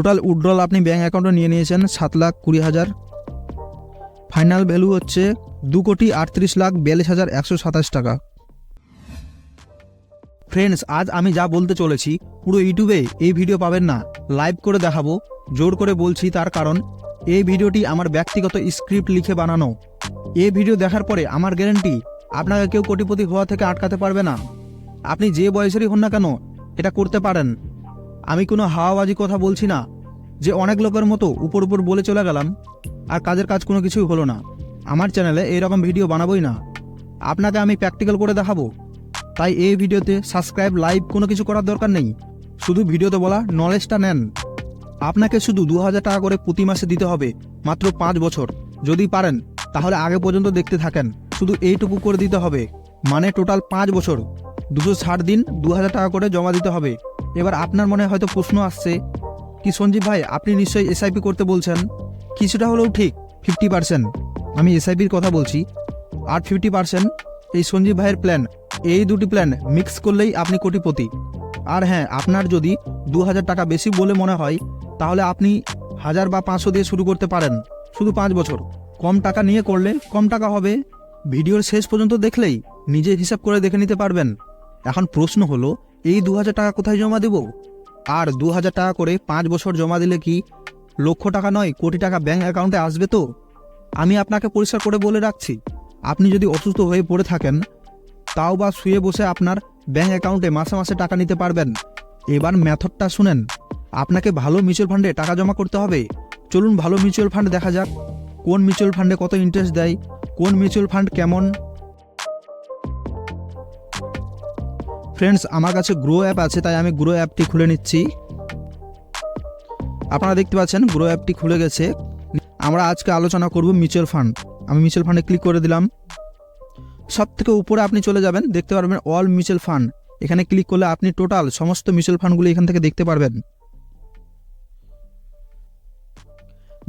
Total withdrawal আপনি bank অ্যাকাউন্টে নিয়ে নিয়েছেন সাত লাখ কুড়ি হাজার। ফাইনাল ভ্যালু হচ্ছে দু কোটি আটত্রিশ লাখ বিয়াল্লিশ হাজার একশো সাতাশ টাকা। ফ্রেন্ডস আজ আমি যা বলতে চলেছি, পুরো ইউটিউবে এই ভিডিও পাবেন না। লাইভ করে দেখাবো, জোর করে বলছি তার কারণ, এই ভিডিওটি আমার ব্যক্তিগত স্ক্রিপ্ট লিখে বানানো। এই ভিডিও দেখার পরে আমার গ্যারেন্টি আপনাকে কেউ কোটিপতি হওয়া থেকে আটকাতে পারবে না। আপনি যে বয়সেরই হন না কেন, এটা করতে পারেন। আমি কোনো হাওয়াবাজি কথা বলছি না, যে অনেক লোকের মতো উপর উপর বলে চলে গেলাম। আর কাজের কাজ কোনো কিছুই হলো না। আমার চ্যানেলে এইরকম ভিডিও বানাবোই না। আপনাকে আমি প্র্যাকটিক্যাল করে দেখাবো। তাই এই ভিডিওতে সাবস্ক্রাইব লাইভ কোনো কিছু করার দরকার নেই। শুধু ভিডিওতে বলা নলেজটা নেন। আপনাকে শুধু দু হাজার টাকা করে প্রতি মাসে দিতে হবে, মাত্র পাঁচ বছর। যদি পারেন, তাহলে আগে পর্যন্ত দেখতে থাকেন। শুধু এইটুকু করে দিতে হবে। মানে টোটাল পাঁচ বছর। দুশো ষাট দিন দু হাজার টাকা করে জমা দিতে হবে। এবার আপনার মনে হয়তো প্রশ্ন আসছে, কি সঞ্জীব ভাই, আপনি নিশ্চয়ই এসআইপি করতে বলছেন? কিছুটা হলেও ঠিক ফিফটি পার্সেন্ট আমি এসআইপির কথা বলছি, আর ফিফটি পার্সেন্ট এই সঞ্জীব ভাইয়ের প্ল্যান এই দুটি প্ল্যান মিক্স করলেই আপনি কোটিপতি। আর হ্যাঁ আপনার যদি দু হাজার টাকা বেশি বলে মনে হয়, তাহলে আপনি হাজার বা পাঁচশো দিয়ে শুরু করতে পারেন, শুধু পাঁচ বছর। কম টাকা নিয়ে করলে কম টাকা হবে। ভিডিওর শেষ পর্যন্ত দেখলেই নিজে হিসাব করে দেখে নিতে পারবেন। এখন প্রশ্ন হলো এই দু হাজার টাকা কোথায় জমা দেব? আর দু হাজার টাকা করে পাঁচ বছর জমা দিলে কি লক্ষ টাকা নয়, কোটি টাকা ব্যাঙ্ক অ্যাকাউন্টে আসবে তো? আমি আপনাকে পরিষ্কার করে বলে রাখছি, আপনি যদি অসুস্থ হয়ে পড়ে থাকেন, তাও বা শুয়ে বসে আপনার ব্যাঙ্ক অ্যাকাউন্টে মাসে মাসে টাকা নিতে পারবেন। এবার মেথডটা শুনেন, আপনাকে ভালো মিউচুয়াল ফান্ডে টাকা জমা করতে হবে। চলুন ভালো মিউচুয়াল ফান্ড দেখা যাক, কোন মিউচুয়াল ফান্ডে কত ইন্টারেস্ট দেয়, কোন মিউচুয়াল ফান্ড কেমন? ফ্রেন্ডস আমার কাছে গ্রো অ্যাপ আছে, তাই আমি গ্রো অ্যাপটি খুলে নিচ্ছি। আপনারা দেখতে পাচ্ছেন গ্রো অ্যাপটি খুলে গেছে। আমরা আজকে আলোচনা করব মিউচুয়াল ফান্ড আমি মিউচুয়াল ফান্ডে ক্লিক করে দিলাম। সব থেকে উপরে আপনি চলে যাবেন, দেখতে পারবেন অল মিউচুয়াল ফান্ড এখানে ক্লিক করলে আপনি টোটাল সমস্ত মিউচুয়াল ফান্ডগুলো এখান থেকে দেখতে পারবেন।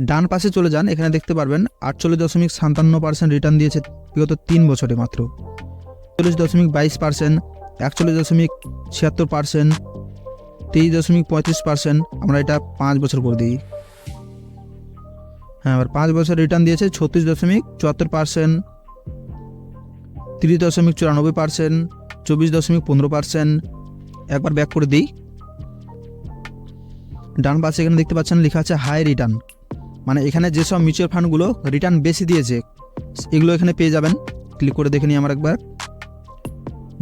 ডান পাশে চলে যান, এখানে দেখতে পারবেন আটচল্লিশ দশমিক সাতান্ন পার্সেন্ট রিটার্ন দিয়েছে বিগত তিন বছরে মাত্র। চল্লিশ দশমিক বাইশ পার্সেন্ট একচল্লিশ দশমিক ছিয়াত্তর পার্সেন্ট তেইশ দশমিক পঁয়ত্রিশ পার্সেন্ট আমরা এটা পাঁচ বছর করে দিই। হ্যাঁ এবার পাঁচ বছর রিটার্ন দিয়েছে ছত্রিশ দশমিক চুয়াত্তর পার্সেন্ট তিরিশ দশমিক চুরানব্বই পার্সেন্ট চব্বিশ দশমিক পনেরো পার্সেন্ট একবার ব্যাক করে দিই। ডান পাশে এখানে দেখতে পাচ্ছেন লেখা আছে হাই রিটার্ন মানে এখানে যেসব মিউচুয়াল ফান্ডগুলো রিটার্ন বেশি দিয়েছে, এগুলো এখানে পেয়ে যাবেন। ক্লিক করে দেখে নিই আমার একবার।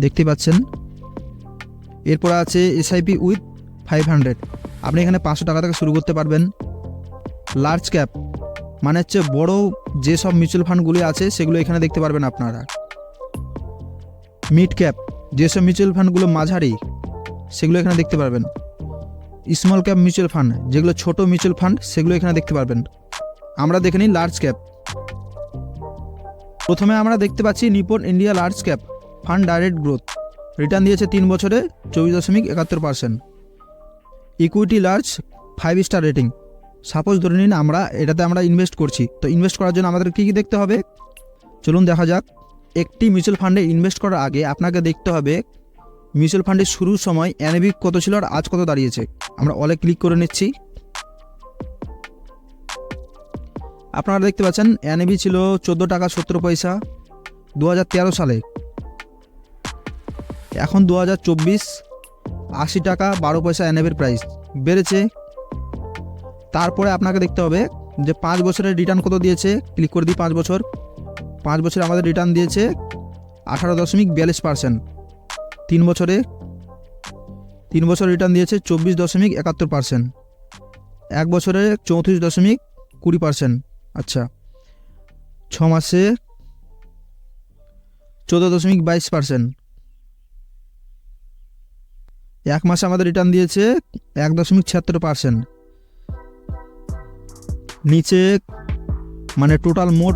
দেখতে পাচ্ছেন। এরপর আছে এসআইপি উইথ ফাইভ হান্ড্রেড আপনি এখানে পাঁচশো টাকা থেকে শুরু করতে পারবেন। লার্জ ক্যাপ মানে হচ্ছে বড় যেসব মিউচুয়াল ফান্ডগুলি আছে, সেগুলো এখানে দেখতে পারবেন আপনারা। মিড ক্যাপ যেসব মিউচুয়াল ফান্ডগুলো মাঝারি, সেগুলো এখানে দেখতে পারবেন। স্মল ক্যাপ মিউচুয়াল ফান্ড যেগুলো ছোট মিউচুয়াল ফান্ড সেগুলো এখানে দেখতে পারবেন। আমরা দেখে নিই লার্জ ক্যাপ প্রথমে আমরা দেখতে পাচ্ছি Nippon India large cap fund direct growth. Return দিয়েছে তিন বছরে চব্বিশ দশমিক একাত্তর percent. Equity large, five star rating. Suppose ধরে নিন আমরা, এটাতে আমরা ইনভেস্ট করছি। তো ইনভেস্ট করার জন্য আমাদের কী কী দেখতে হবে? চলুন দেখা যাক। একটি মিউচুয়াল ফান্ডে ইনভেস্ট করার আগে আপনাকে দেখতে হবে, মিউচুয়াল ফান্ডের শুরুর সময় অ্যানএবি কত ছিল আর আজ কত দাঁড়িয়েছে। আমরা অলে ক্লিক করে নিচ্ছি। আপনারা দেখতে পাচ্ছেন অ্যানএবি ছিল চোদ্দ টাকা সত্তর পয়সা দু হাজার তেরো সালে। এখন দু হাজার চব্বিশ আশি টাকা বারো পয়সা এনএবির প্রাইস বেড়েছে। তারপরে আপনাকে দেখতে হবে যে পাঁচ বছরের রিটার্ন কত দিয়েছে। ক্লিক করে দিই পাঁচ বছর। পাঁচ বছরে আমাদের রিটার্ন দিয়েছে আঠারো দশমিক বিয়াল্লিশ পার্সেন্ট তিন বছরে। তিন বছর রিটার্ন দিয়েছে চব্বিশ দশমিক একাত্তর পার্সেন্ট এক বছরে চৌত্রিশ দশমিক কুড়ি পার্সেন্ট আচ্ছা। ছ মাসে চোদ্দ দশমিক বাইশ পার্সেন্ট এক মাসে আমাদের রিটার্ন দিয়েছে এক দশমিক ছিয়াত্তর পার্সেন্ট নিচে মানে টোটাল মোট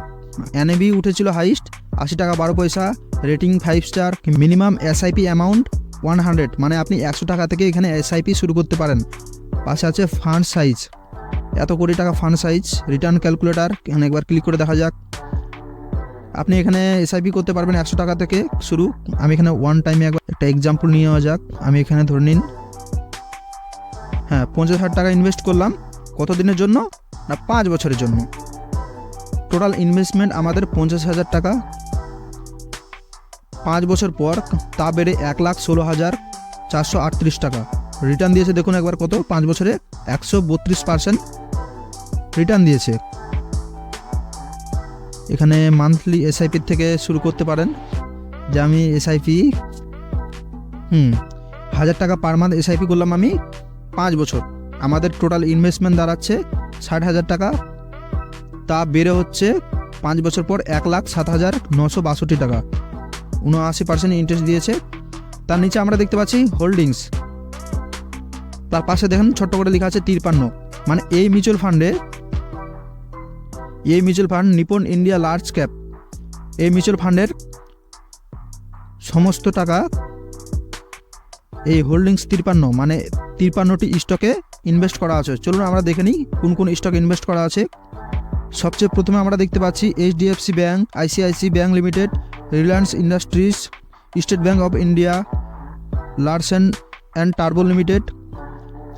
এনএবি উঠেছিল হাইস্ট আশি টাকা বারো পয়সা rating five star minimum SIP amount one hundred মানে আপনি একশো টাকা থেকে এখানে এসআইপি শুরু করতে পারেন। পাশে আছে ফান্ড সাইজ এত কোটি টাকা ফান্ড সাইজ রিটার্ন ক্যালকুলেটার এখানে একবার ক্লিক করে দেখা যাক। আপনি এখানে এসআইপি করতে পারবেন একশো টাকা থেকে শুরু। আমি এখানে ওয়ান টাইমে একবার একটা এক্সাম্পল নিয়ে নেওয়া যাক। আমি এখানে ধরে নিন হ্যাঁ পঞ্চাশ হাজার টাকা ইনভেস্ট করলাম। কত দিনের জন্য? না, পাঁচ বছরের জন্য। টোটাল ইনভেস্টমেন্ট আমাদের পঞ্চাশ হাজার টাকা। পাঁচ বছর পর তা বেড়ে এক লাখ ষোলো হাজার চারশো আটত্রিশ টাকা। রিটার্ন দিয়েছে দেখুন একবার কত? পাঁচ বছরে একশো বত্রিশ পার্সেন্ট রিটার্ন দিয়েছে। এখানে মান্থলি এসআইপির থেকে শুরু করতে পারেন। যে আমি এসআইপি হুম, হাজার টাকা পার মান্থ এসআইপি করলাম আমি পাঁচ বছর। আমাদের টোটাল ইনভেস্টমেন্ট দাঁড়াচ্ছে ষাট হাজার টাকা। তা বেড়ে হচ্ছে পাঁচ বছর পর এক লাখ সাত হাজার নশো বাষট্টি টাকা। উনআশি পার্সেন্ট ইন্টারেস্ট দিয়েছে। তার নিচে আমরা দেখতে পাচ্ছি হোল্ডিংস তার পাশে দেখেন ছোট্ট করে লেখা আছে তিরপান্ন। মানে এই মিউচুয়াল ফান্ডে এই mutual fund Nippon India large cap. এই মিউচুয়াল ফান্ডের সমস্ত টাকা এই হোল্ডিংস তিরপান্ন মানে তিরপান্নটি স্টকে ইনভেস্ট করা আছে। চলুন আমরা দেখে নিই কোন কোন স্টক ইনভেস্ট করা আছে। সবচেয়ে প্রথমে আমরা দেখতে পাচ্ছি HDFC bank ICICI bank limited, Reliance industries, state bank of India, Larsen and turbo limited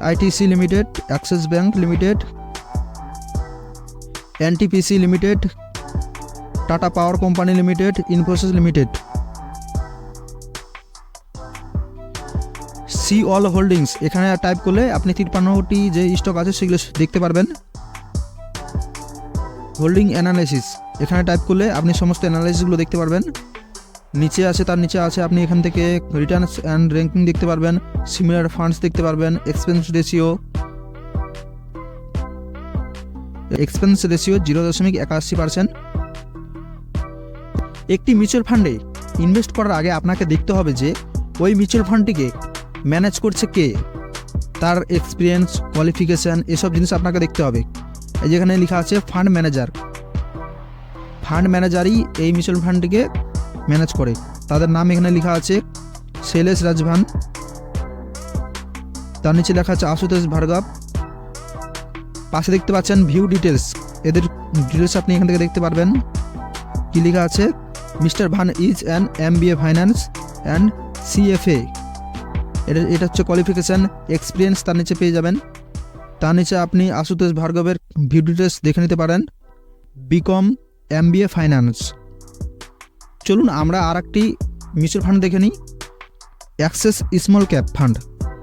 ITC limited, Axis bank limited NTPC limited, Tata power company limited, Infosys limited. See all holdings, এখানে type করলে আপনি তিপ্পান্নটি যে stock আছে সেগুলো দেখতে পারবেন। Holding analysis, এখানে type করলে আপনি সমস্ত অ্যানালাইসিসগুলো দেখতে পারবেন। নিচে আছে, তার নিচে আছে, আপনি এখান থেকে রিটার্নস অ্যান্ড র্যাঙ্কিং দেখতে পারবেন। সিমিলার ফান্ডস দেখতে পারবেন expense ratio expense ratio zero দশমিক একাশি পার্সেন্ট একটি মিউচুয়াল ফান্ডে ইনভেস্ট করার আগে আপনাকে দেখতে হবে যে ওই মিউচুয়াল ফান্ডটিকে ম্যানেজ করছে কে? তার এক্সপিরিয়েন্স কোয়ালিফিকেশান এসব জিনিস আপনাকে দেখতে হবে। যেখানে লেখা আছে ফান্ড ম্যানেজার ফান্ড ম্যানেজারই এই মিউচুয়াল ফান্ডটিকে ম্যানেজ করে। তাদের নাম এখানে লেখা আছে শৈলেশ রাজভান। তার নিচে লেখা আছে আশুতোষ ভার্গব। পাশে দেখতে পাচ্ছেন ভিউ ডিটেলস এদের ডিটেলস আপনি এখান থেকে দেখতে পারবেন। কি লেখা আছে? মিস্টার ভান is an M B A finance and CFA. এটা এটা হচ্ছে কোয়ালিফিকেশান এক্সপিরিয়েন্স তার নিচে পেয়ে যাবেন। তার নিচে আপনি আশুতোষ ভার্গবের ভিউ ডিটেলস দেখে নিতে পারেন। BCom M B A finance চলুন আমরা আর একটি মিউচুয়াল ফান্ড দেখে নিই। অ্যাক্সেস স্মল ক্যাপ ফান্ড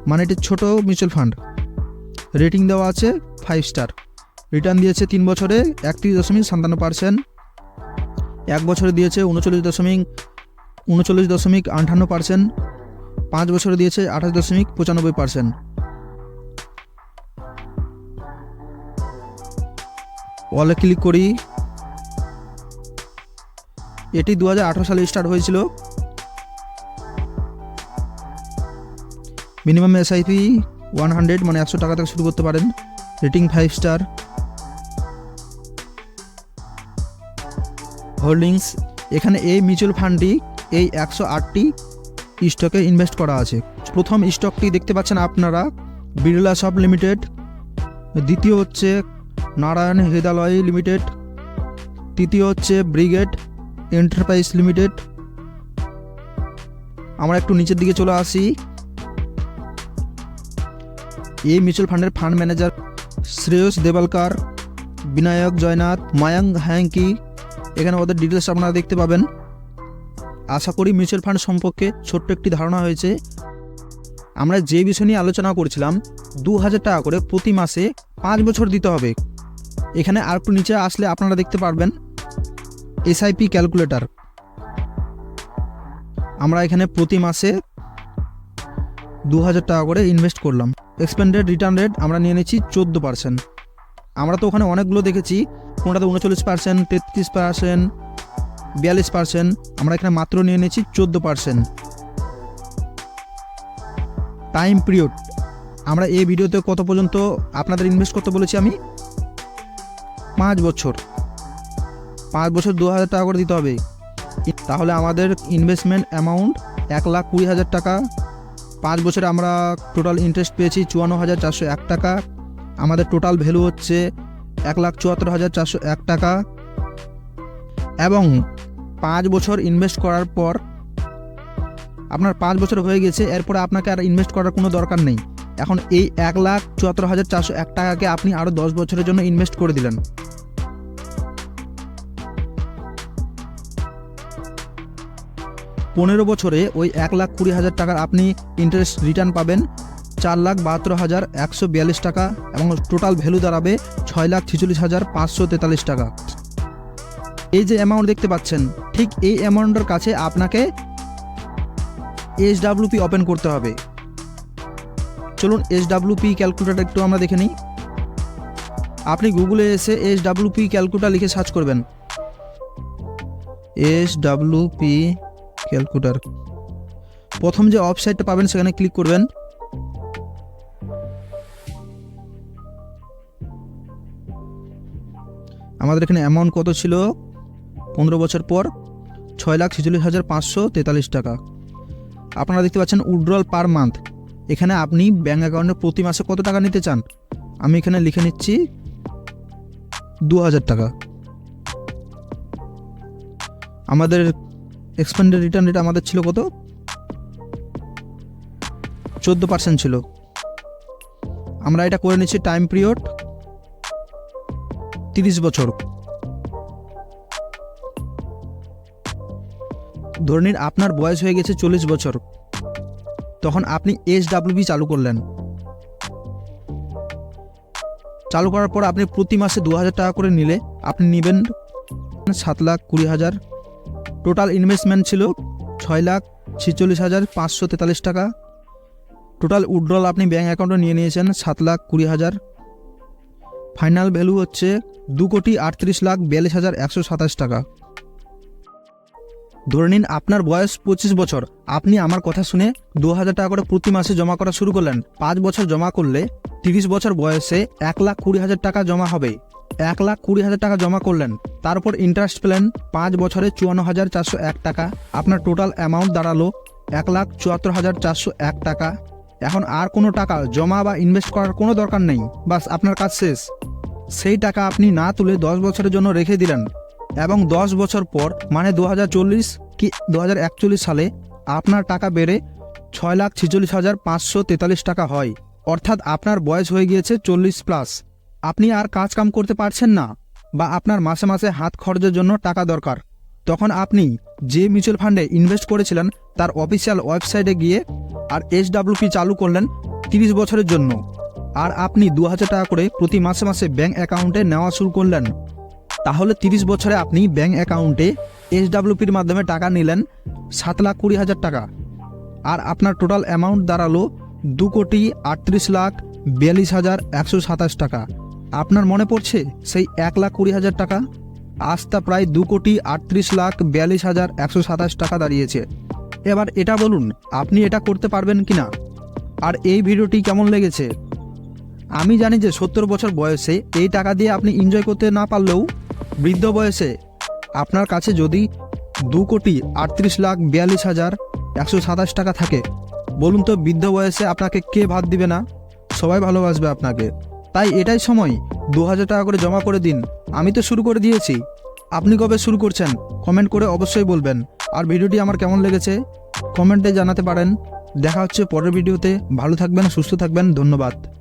মানে এটি ছোট মিউচুয়াল ফান্ড রেটিং দেওয়া আছে ফাইভ স্টার রিটার্ন দিয়েছে তিন বছরে একত্রিশ দশমিক সাতান্ন পার্সেন্ট এক বছরে দিয়েছে উনচল্লিশ দশমিক উনচল্লিশ দশমিক আটান্ন পার্সেন্ট পাঁচ বছরে দিয়েছে আঠাশ দশমিক পঁচানব্বই পার্সেন্ট ওয়ালে ক্লিক করি। এটি দু হাজার আঠেরো সালে স্টার্ট হয়েছিল। মিনিমাম এসআইপি ওয়ান হান্ড্রেড মানে একশো টাকা থেকে শুরু করতে পারেন। রেটিং ফাইভ স্টার হোল্ডিংস এখানে এই মিউচুয়াল ফান্ডটি এই একশো আটটি স্টকে ইনভেস্ট করা আছে। প্রথম স্টকটি দেখতে পাচ্ছেন আপনারা বিড়লা শপ লিমিটেড দ্বিতীয় হচ্ছে নারায়ণ হৃদালয় লিমিটেড তৃতীয় হচ্ছে ব্রিগেড এন্টারপ্রাইজ লিমিটেড আমরা একটু নিচের দিকে চলে আসি। এই মিউচুয়াল ফান্ডের ফান্ড ম্যানেজার শ্রেয়স দেবালকার, বিনায়ক জয়নাথ মায়াঙ্ক হ্যাঙ্কি। এখানে ওদের ডিটেলস আপনারা দেখতে পাবেন। আশা করি মিউচুয়াল ফান্ড সম্পর্কে ছোট্ট একটি ধারণা হয়েছে। আমরা যে বিষয় নিয়ে আলোচনা করছিলাম, দু হাজার টাকা করে প্রতি মাসে পাঁচ বছর দিতে হবে। এখানে আর একটু নিচে আসলে আপনারা দেখতে পারবেন। এসআইপি ক্যালকুলেটর আমরা এখানে প্রতি মাসে দু হাজার টাকা করে ইনভেস্ট করলাম। এক্সপেন্ডেড রিটার্ন রেট আমরা নিয়ে নিচ্ছি চোদ্দ পার্সেন্ট আমরা তো ওখানে অনেকগুলো দেখেছি, কোনটাতে উনচল্লিশ পার্সেন্ট তেত্রিশ পার্সেন্ট বিয়াল্লিশ পার্সেন্ট আমরা এখানে মাত্র নিয়ে নিয়েছি চোদ্দ পার্সেন্ট টাইম পিরিয়ড আমরা এই ভিডিওতে কত পর্যন্ত আপনাদের ইনভেস্ট করতে বলেছি আমি? পাঁচ বছর। পাঁচ বছর দু হাজার টাকা করে দিতে হবে। তাহলে আমাদের ইনভেস্টমেন্ট অ্যামাউন্ট এক লাখ কুড়ি হাজার টাকা পাঁচ বছরে আমরা টোটাল ইন্টারেস্ট পেয়েছি চুয়ান্ন হাজার চারশো এক টাকা। আমাদের টোটাল ভ্যালু হচ্ছে এক লাখ চুয়াত্তর হাজার চারশো এক টাকা। এবং পাঁচ বছর ইনভেস্ট করার পর, আপনার পাঁচ বছর হয়ে গেছে, এরপরে আপনাকে আর ইনভেস্ট করার কোনো দরকার নেই। এখন এই এক লাখ চুয়াত্তর হাজার চারশো এক টাকাকে আপনি আরও দশ বছরের জন্য ইনভেস্ট করে দিলেন। পনেরো বছরে ওই এক লাখ কুড়ি হাজার টাকার আপনি ইন্টারেস্ট রিটার্ন পাবেন। চার লাখ বাহাত্তর হাজার একশো বিয়াল্লিশ টাকা এবং টোটাল ভ্যালু দাঁড়াবে ছয় লাখ ছেচল্লিশ হাজার পাঁচশো তেতাল্লিশ টাকা। এই যে অ্যামাউন্ট দেখতে পাচ্ছেন, ঠিক এই অ্যামাউন্টের কাছে আপনাকে এইচডাব্লিউপি ওপেন করতে হবে। চলুন এইচডাব্লিউপি ক্যালকুলেটার একটু আমরা দেখে নিই। আপনি গুগলে এসে এইচডাব্লিউপি ক্যালকুলেটার লিখে সার্চ করবেন। এইচডাব্লিউপি ক্যালকুলেটার প্রথম যে ওয়েবসাইটটা পাবেন সেখানে ক্লিক করবেন। আমাদের এখানে অ্যামাউন্ট কত ছিল? পনেরো বছর পর ছয় লাখ ছেচল্লিশ হাজার পাঁচশো তেতাল্লিশ টাকা। আপনারা দেখতে পাচ্ছেন উইড্রল পার মান্থ এখানে আপনি ব্যাঙ্ক অ্যাকাউন্টে প্রতি মাসে কত টাকা নিতে চান? আমি এখানে লিখে নিচ্ছি দু হাজার টাকা। আমাদের এক্সপেন্ডেড রিটার্ন রেট আমাদের ছিল কত? চোদ্দ পার্সেন্ট ছিল। আমরা এটা করে নিচ্ছি টাইম পিরিয়ড তিরিশ বছর। ধরে নিন আপনার বয়স হয়ে গেছে চল্লিশ বছর। তখন আপনি এস ডাব্লিউবি চালু করলেন। চালু করার পর আপনি প্রতি মাসে দু হাজার টাকা করে নিলে আপনি নেবেন সাত লাখ কুড়ি হাজার। টোটাল ইনভেস্টমেন্ট ছিল ছয় লাখ ছেচল্লিশ হাজার পাঁচশো তেতাল্লিশ টাকা। টোটাল উইড্রল আপনি ব্যাঙ্ক অ্যাকাউন্টে নিয়ে নিয়েছেন সাত লাখ কুড়ি হাজার। ফাইনাল ভ্যালু হচ্ছে দু কোটি আটত্রিশ লাখ বিয়াল্লিশ হাজার একশো সাতাশ টাকা। ধরে নিন আপনার বয়স পঁচিশ বছর। আপনি আমার কথা শুনে দু হাজার টাকা করে প্রতি মাসে জমা করা শুরু করলেন। পাঁচ বছর জমা করলে তিরিশ বছর বয়সে এক লাখ কুড়ি হাজার টাকা জমা হবে। এক লাখ কুড়ি হাজার টাকা জমা করলেন। তারপর ইন্টারেস্ট পেলেন পাঁচ বছরে চুয়ান্ন হাজার চারশো এক টাকা। আপনার টোটাল অ্যামাউন্ট দাঁড়াল এক লাখ চুয়াত্তর হাজার চারশো এক টাকা। এখন আর কোনো টাকা জমা বা ইনভেস্ট করার কোনো দরকার নেই। বাস, আপনার কাজ শেষ। সেই টাকা আপনি না তুলে দশ বছরের জন্য রেখে দিলেন। এবং দশ বছর পর মানে দু হাজার চল্লিশ কি দু হাজার একচল্লিশ সালে, আপনার টাকা বেড়ে ছয় লাখ ছেচল্লিশ হাজার পাঁচশো তেতাল্লিশ টাকা হয়। অর্থাৎ আপনার বয়স হয়ে গিয়েছে চল্লিশ প্লাস আপনি আর কাজ কাম করতে পারছেন না, বা আপনার মাসে মাসে হাত খরচের জন্য টাকা দরকার। তখন আপনি যে মিউচুয়াল ফান্ডে ইনভেস্ট করেছিলেন, তার অফিসিয়াল ওয়েবসাইটে গিয়ে আর এইচডাব্লিউপি চালু করলেন তিরিশ বছরের জন্য। আর আপনি দু হাজার টাকা করে প্রতি মাসে মাসে ব্যাঙ্ক অ্যাকাউন্টে নেওয়া শুরু করলেন। তাহলে তিরিশ বছরে আপনি ব্যাঙ্ক অ্যাকাউন্টে এইচডাব্লিউপির মাধ্যমে টাকা নিলেন সাত লাখ কুড়ি হাজার টাকা। আর আপনার টোটাল অ্যামাউন্ট দাঁড়াল দু কোটি আটত্রিশ লাখ বিয়াল্লিশ হাজার একশো সাতাশ টাকা। আপনার মনে পড়ছে সেই এক লাখ কুড়ি হাজার টাকা? আজ তা প্রায় দু কোটি আটত্রিশ লাখ বিয়াল্লিশ হাজার একশো সাতাশ টাকা দাঁড়িয়েছে। এবার এটা বলুন, আপনি এটা করতে পারবেন কি না? আর এই ভিডিওটি কেমন লেগেছে? আমি জানি যে সত্তর বছর বয়সে এই টাকা দিয়ে আপনি এনজয় করতে না পারলেও বৃদ্ধ বয়সে আপনার কাছে যদি দু কোটি আটত্রিশ লাখ বিয়াল্লিশ হাজার একশো সাতাশ টাকা থাকে, বলুন তো বৃদ্ধ বয়সে আপনাকে কে ভাত দিবে না? সবাই ভালোবাসবে আপনাকে। তাই এটাই সময়। দু হাজার টাকা করে জমা করে দিন। আমি তো শুরু করে দিয়েছি। আপনি কবে শুরু করছেন? কমেন্ট করে অবশ্যই বলবেন। আর ভিডিওটি আমার কেমন লেগেছে? কমেন্টে জানাতে পারেন। দেখা হচ্ছে পরের ভিডিওতে। ভালো থাকবেন, সুস্থ থাকবেন। ধন্যবাদ।